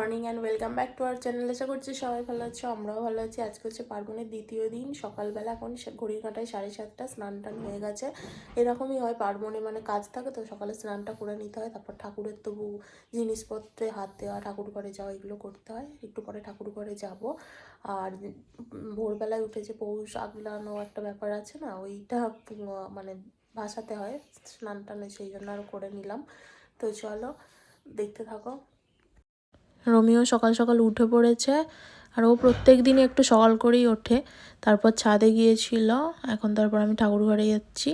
Morning and welcome back to our channel আশা করছি সবাই ভালো আছে, আমরাও ভালো আছি। আজকে হচ্ছে পার্বণের দ্বিতীয় দিন। সকালবেলা এখন ঘড়ির কাঁটায় সাড়ে সাতটা স্নান টান হয়ে গেছে। এরকমই হয়, পার্বণে মানে কাজ থাকে তো সকালে স্নানটা করে নিতে হয়। তারপর ঠাকুরের তবু জিনিসপত্রে হাত দেওয়া, ঠাকুর ঘরে যাওয়া, এগুলো করতে হয়। একটু পরে ঠাকুর ঘরে যাব। আর ভোরবেলায় উঠে যে পৌষ আগলানো একটা ব্যাপার আছে না, ওইটা মানে ভাসাতে হয়। স্নান টানে সেই জন্য আরও করে নিলাম। তো চলো, দেখতে থাকো। রোমিও সকাল সকাল উঠে পড়েছে আর ও প্রত্যেক দিনই একটু সকাল করেই ওঠে। তারপর ছাদে গিয়েছিল, এখন তারপর আমি ঠাকুর ঘরে যাচ্ছি,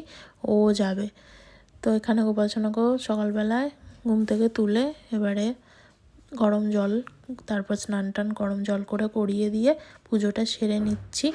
ও যাবে। তো এখানে গোপাল সোনাকেও সকালবেলায় ঘুম থেকে তুলে এবারে গরম জল, তারপর স্নান টান, গরম জল করে করিয়ে দিয়ে পুজোটা সেরে নিচ্ছি।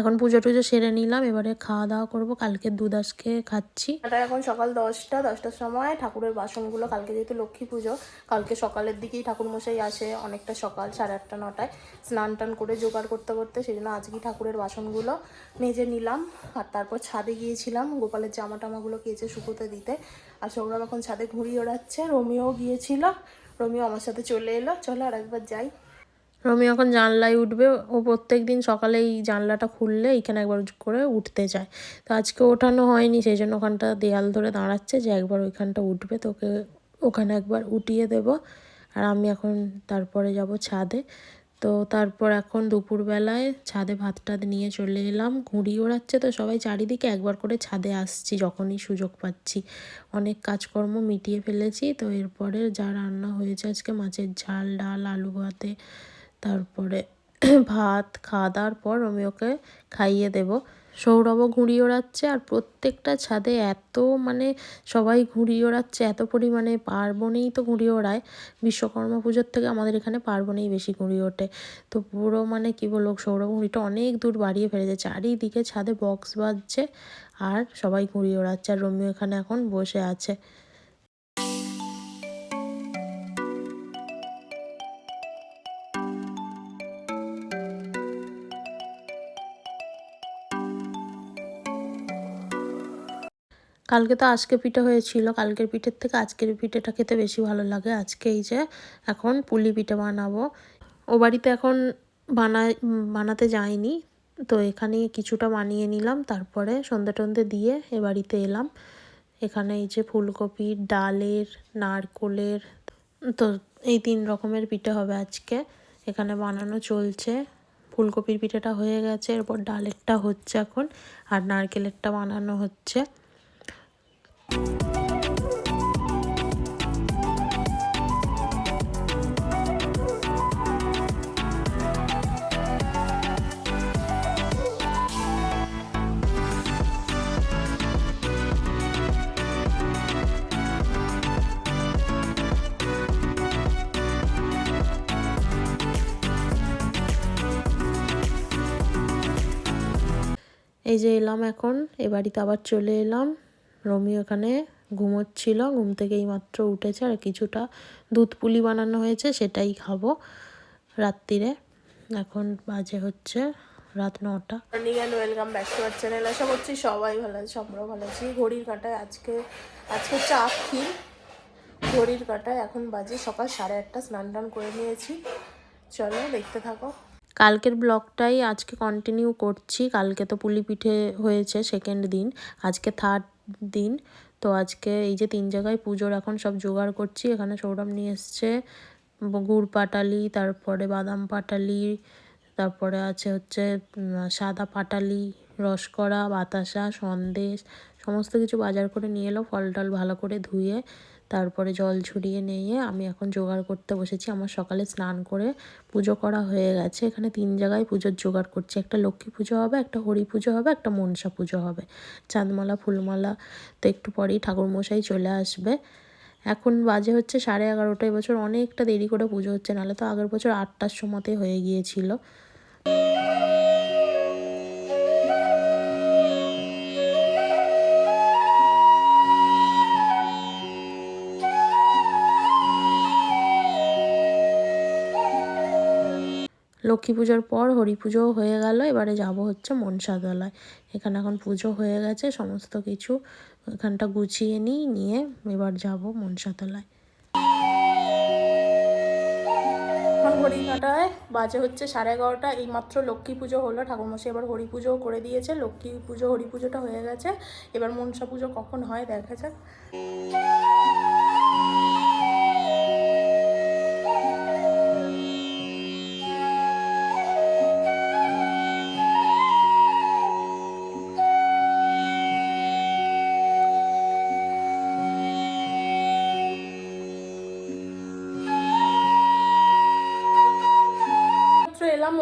এখন পুজো টুজো সেরে নিলাম, এবারে খাওয়া দাওয়া করব। কালকে আজকে খাচ্ছি। এখন সকাল দশটা, দশটার সময় ঠাকুরের বাসনগুলো, কালকে যেহেতু লক্ষ্মী পুজো, কালকে সকালের দিকেই ঠাকুর মশাই আসে অনেকটা সকাল সাড়ে আটটা, নটায়। স্নান টান করে জোগাড় করতে করতে সেই জন্য আজকেই ঠাকুরের বাসনগুলো মেজে নিলাম। আর তারপর ছাদে গিয়েছিলাম, গোপালের জামা টামাগুলো কেচে শুকোতে দিতে। আর সৌরভ এখন ছাদে ঘুরিয়ে ওড়াচ্ছে, রোমিও গিয়েছিল। রোমিও আমার সাথে চলে এলো। চলো আর একবার যাই। রমি এখন জানলায় উঠবে। ও প্রত্যেক দিন সকালে এই জানলাটা খুললে এখানে একবার করে উঠতে চায়। তো আজকে ওঠানো হয়নি, সেই জন্য ওখানটা দেয়াল ধরে দাঁড়াচ্ছে যে একবার ওইখানটা উঠবে। তো ওকে ওখানে একবার উঠিয়ে দেব। আর আমি এখন তারপরে যাব ছাদে। তো তারপর এখন দুপুরবেলায় ছাদে ভাত টাত নিয়ে চলে এলাম। ঘুড়ি ওড়াচ্ছে তো সবাই চারিদিকে। একবার করে ছাদে আসছি, যখনই সুযোগ পাচ্ছি। অনেক কাজকর্ম মিটিয়ে ফেলেছি। তো এরপরে যা রান্না হয়েছে আজকে, মাছের ঝাল, ডাল, আলু ভাতে তারপরে ভাত খাওয়া দাওয়ার পর আমি ওকে খাইয়ে দেব। সৌরভও ঘুড়ি ওড়াচ্ছে আর প্রত্যেকটা ছাদে এত মানে সবাই ঘুড়ি ওড়াচ্ছে, এত পরিমাণে পার্বণেই তো ঘুড়ি ওড়ায়। বিশ্বকর্মা পুজোর থেকে আমাদের এখানে পার্বণেই বেশি ঘুড়ি ওঠে। তো পুরো মানে কি বলব, সৌরভ ঘুড়িটা অনেক দূর বাড়িয়ে ফেলেছে, চারিদিকে ছাদে বক্স বাজছে আর সবাই ঘুড়ি ওড়াচ্ছে আর রমিও এখানে এখন বসে আছে। কালকে তো আজকে পিঠে হয়েছিল, কালকের পিঠের থেকে আজকের পিঠেটা খেতে বেশি ভালো লাগে। আজকে এই যে এখন পুলি পিঠে বানাবো। ও বাড়িতে এখন বানায় বানাতে যাইনি তো এখানে কিছুটা বানিয়ে নিলাম, তারপরে সন্ধে টন্ধে দিয়ে এ বাড়িতে এলাম। এখানে এই যে ফুলকপির ডালের, নারকোলের, তো এই তিন রকমের পিঠে হবে আজকে। এখানে বানানো চলছে। ফুলকপির পিঠেটা হয়ে গেছে, এরপর ডালেরটা হচ্ছে এখন, আর নারকেলেরটা বানানো হচ্ছে। এই যে এলাম এখন এ বাড়িতে আবার চলে এলাম। রমিও ওখানে ঘুমোচ্ছিল ঘুম থেকে এই মাত্র উঠেছে আর কিছুটা দুধ পুলি বানানো হয়েছে সেটাই খাব রাত্রিরে এখন বাজে হচ্ছে রাত নটা। Morning and welcome back to our channel আশা করছি সবাই ভালো আছে আমরাও ভালো আছি। ঘড়ির কাঁটায় আজকে আজকে চা ক্ষীর ঘড়ির কাঁটায় এখন বাজে সকাল সাড়ে আটটা স্নান টান করে নিয়েছি। চলো দেখতে থাকো। কালকের ব্লগটাই আজকে কন্টিনিউ করছি। কালকে তো পুলি পিঠে হয়েছে সেকেন্ড দিন। আজকে থার্ড দিন। তো আজকে এই যে তিন জায়গায় পুজোর এখন সব জোগাড় করছি। এখানে সৌরভ নিয়ে এসছে, গুড় পাটালি, তারপরে বাদাম পাটালি, তারপরে আছে হচ্ছে সাদা পাটালি, রসকরা, বাতাসা, সন্দেশ, সমস্ত কিছু বাজার করে নিয়ে এলো ফল টল ভালো করে ধুয়ে তারপরে জল ঝরিয়ে নিয়ে আমি এখন জোগাড় করতে বসেছি। আমার সকালে স্নান করে পুজো করা হয়ে গেছে। এখানে তিন জায়গায় পুজোর জোগাড় করছি। একটা লক্ষ্মী পুজো হবে, একটা হরি পুজো হবে, একটা মনসা পুজো হবে। চাঁদমালা, ফুলমালা তো একটু পরেই ঠাকুরমশাই চলে আসবে। এখন বাজে হচ্ছে সাড়ে এগারোটা এবছর অনেকটা দেরি করে পুজো হচ্ছে, নাহলে তো আগের বছর আটটার সময়তে হয়ে গিয়েছিল। লক্ষ্মী পুজোর পর হরি পুজোও হয়ে গেল। এবারে যাব হচ্ছে মনসাতলায় এখানে এখন পুজো হয়ে গেছে, সমস্ত কিছু এখানটা গুছিয়ে নিই, নিয়ে এবার যাব মনসাতলায় এখন ঘড়িঘাটায় বাজে হচ্ছে সাড়ে এগারোটা, এইমাত্র লক্ষ্মী পুজো হলো। ঠাকুরমশাই এবার হরি পুজোও করে দিয়েছে। লক্ষ্মী পুজো হরি পুজোটা হয়ে গেছে। এবার মনসা পুজো কখন হয় দেখা যাক।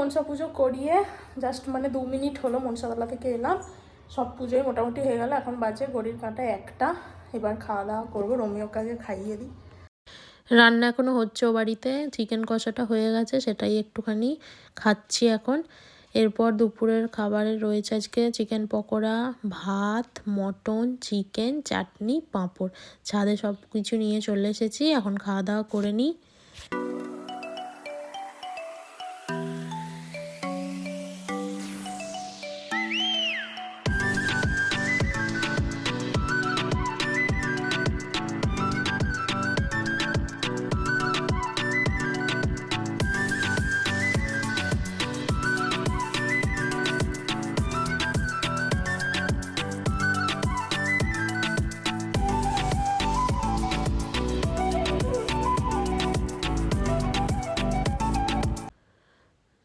মনসা পুজো করিয়ে জাস্ট মানে দু মিনিট হলো মনসাতলা থেকে এলাম। সব পুজোই মোটামুটি হয়ে গেল, এখন বাজে ঘড়ির কাঁটা একটা। এবার খাওয়া দাওয়া করব রোমিওকে আগে খাইয়ে দিই। রান্না এখনও হচ্ছে ও বাড়িতে চিকেন কষাটা হয়ে গেছে, সেটাই একটুখানি খাচ্ছি এখন। এরপর দুপুরের খাবারে রয়েছে আজকে চিকেন পকোড়া, ভাত, মটন চিকেন চাটনি, পাঁপড়। ছাদে সব কিছু নিয়ে চলে এসেছি, এখন খাওয়া দাওয়া করে নিই।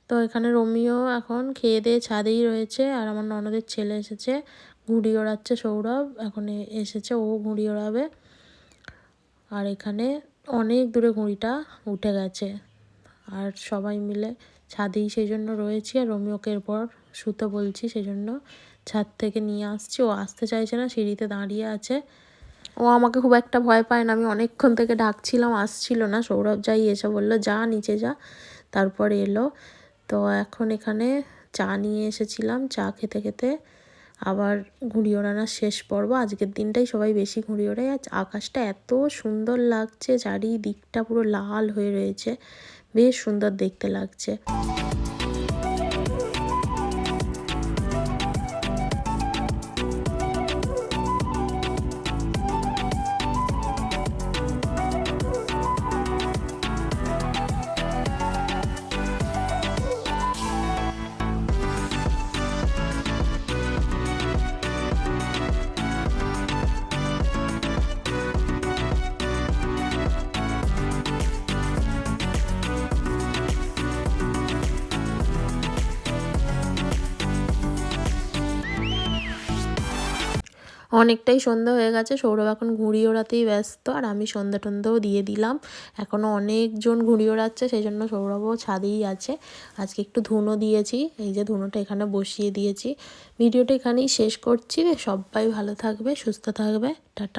তো এখানে রোমিও এখন খেয়ে দিয়ে ছাদেই রয়েছে আর আমার ননদের ছেলে এসেছে, ঘুড়ি ওড়াচ্ছে সৌরভ, এখন এসেছে, ও ঘুড়ি ওড়াবে। আর এখানে অনেক দূরে ঘুড়িটা উঠে গেছে আর সবাই মিলে ছাদেই সেই জন্য রয়েছি আর রোমিওকে এরপর শুতে বলছি সেই জন্য ছাদ থেকে নিয়ে আসছি। ও আসতে চাইছে না, সিঁড়িতে দাঁড়িয়ে আছে। ও আমাকে খুব একটা ভয় পায় না, আমি অনেকক্ষণ থেকে ডাকছিলাম, আসছিল না। সৌরভ যাই এসে বলল, যা, নিচে যা। তারপর এলো। তো এখন এখানে চা নিয়ে এসেছিলাম, চা খেতে খেতে। আবার ঘুড়ি ওড়ানোর শেষ পর্ব। আজকের দিনটাই সবাই বেশি ঘুড়ি ওড়ায় আর আকাশটা এত সুন্দর লাগছে, চারিদিকটা পুরো লাল হয়ে রয়েছে। বেশ সুন্দর দেখতে লাগছে। অনেকটাই সন্ধ্যা হয়ে গেছে। সৌরভ এখন ঘুড়ি ওড়াতেই ব্যস্ত। আর আমি সন্ধ্যা টন্ধেও দিয়ে দিলাম। এখনও অনেকজন ঘুড়ি ওড়াচ্ছে সেই জন্য সৌরভও ছাদেই আছে। আজকে একটু ধুনো দিয়েছি। এই যে ধুনোটা এখানে বসিয়ে দিয়েছি। ভিডিওটা এখানেই শেষ করছি। সবাই ভালো থাকবে, সুস্থ থাকবে। টাটা।